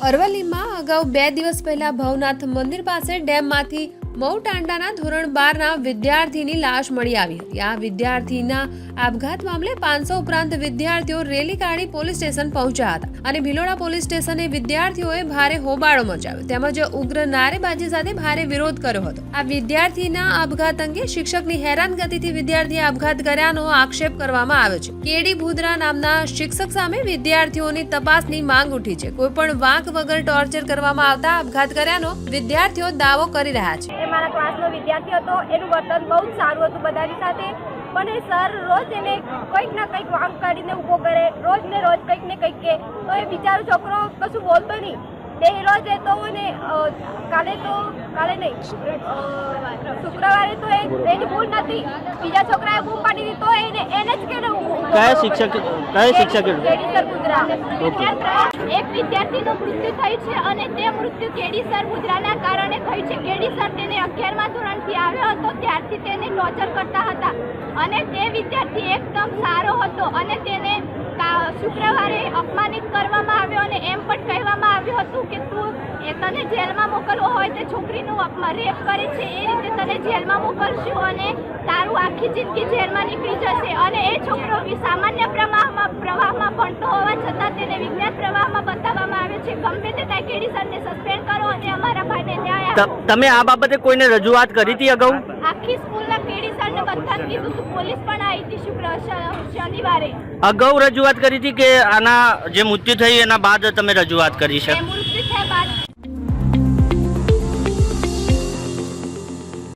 અરવલ્લીમાં અગાઉ બે દિવસ પહેલા ભવનાથ મંદિર પાસે ડેમમાંથી મઉ ટાંડાના ધોરણ બારના વિદ્યાર્થીની લાશ મળી આવી હતી. આ વિદ્યાર્થીના આપઘાત મામલે પાંચસો ઉપરાંત વિદ્યાર્થીઓ રેલી કાઢી પોલીસ સ્ટેશન પહોંચ્યા હતા અને ભિલોડા પોલીસ સ્ટેશને વિદ્યાર્થીઓએ ભારે હોબાળો મચાવ્યો. તેમજ ઉગ્ર નારેબાજી સાથે ભારે વિરોધ કર્યો હતો. આ વિદ્યાર્થીના આપઘાત અંગે શિક્ષકની હેરાનગતિથી વિદ્યાર્થીએ આપઘાત કર્યાનો આક્ષેપ કરવામાં આવ્યો છે. કેડી ભૂદરા નામના શિક્ષક સામે વિદ્યાર્થીઓની તપાસની માંગ ઉઠી છે. કોઈ પણ વાંક વગર ટોર્ચર કરવામાં આવતા આપઘાત કર્યાનો વિદ્યાર્થીઓ દાવો કરી રહ્યા છે. મારા ક્લાસનો વિદ્યાર્થી હતો. એનું વર્તન બહુ જ સારું હતું બધાની સાથે. પણ એ સર રોજ એને કંઈક ના કંઈક વાંક કાઢીને ઊભો કરે. રોજ ને રોજ કંઈક ને કંઈક કે. તો એ બિચારો છોકરો કશું બોલતો નહીં. બે રોજ એ તો એને કાલે તો, કાલે નહીં શુક્રવારે તો એની ભૂલ નથી. બીજા છોકરાએ બૂમ પાડી દીધી તો એને એને જ ઊભો કયા શિક્ષક કયા શિક્ષકે ગુજરાત એક વિદ્યાર્થીનું મૃત્યુ થયું છે અને તે મૃત્યુ કેડીસર મુદ્રાના કારણે થયું છે. કેડીસર તેને અગિયારમા ધોરણથી આવ્યો હતો ત્યારથી તેને ટોર્ચર કરતા હતા. અને તે વિદ્યાર્થી એકદમ સારો હતો અને તેને શુક્રવારે અપમાનિત કરવામાં આવ્યો અને એમ પણ કહેવામાં આવ્યું હતું કે તું એ તને જેલમાં મોકલવો હોય તે છોકરીનું અપમાન રેપ કરે છે. એ રીતે તને જેલમાં મોકલશું અને તારું આખી જિંદગી જેલમાં નીકળી જશે અને એ છોકરો સામાન્ય પ્રવાહમાં પ્રવાહમાં ભણતો હોવા છતાં તેને વિજ્ઞાન પ્રવાહમાં બતાવવામાં આવે છે. ગમે તે ત્યાં કેડી સરને સસ્પેન્ડ કરો અને અમારા ભાઈને ન્યાય તમે આ બાબતે કોઈને રજૂઆત કરી હતી અગાઉ? આખી સ્કૂલના કેડી સરને બધાને કીધું હતું. પોલીસ પણ આવી હતી શુક્ર શનિવારે. અગાઉ રજૂઆત કરી હતી કે આના જે મૃત્યુ થયું એના બાદ તમે રજૂઆત કરી છે?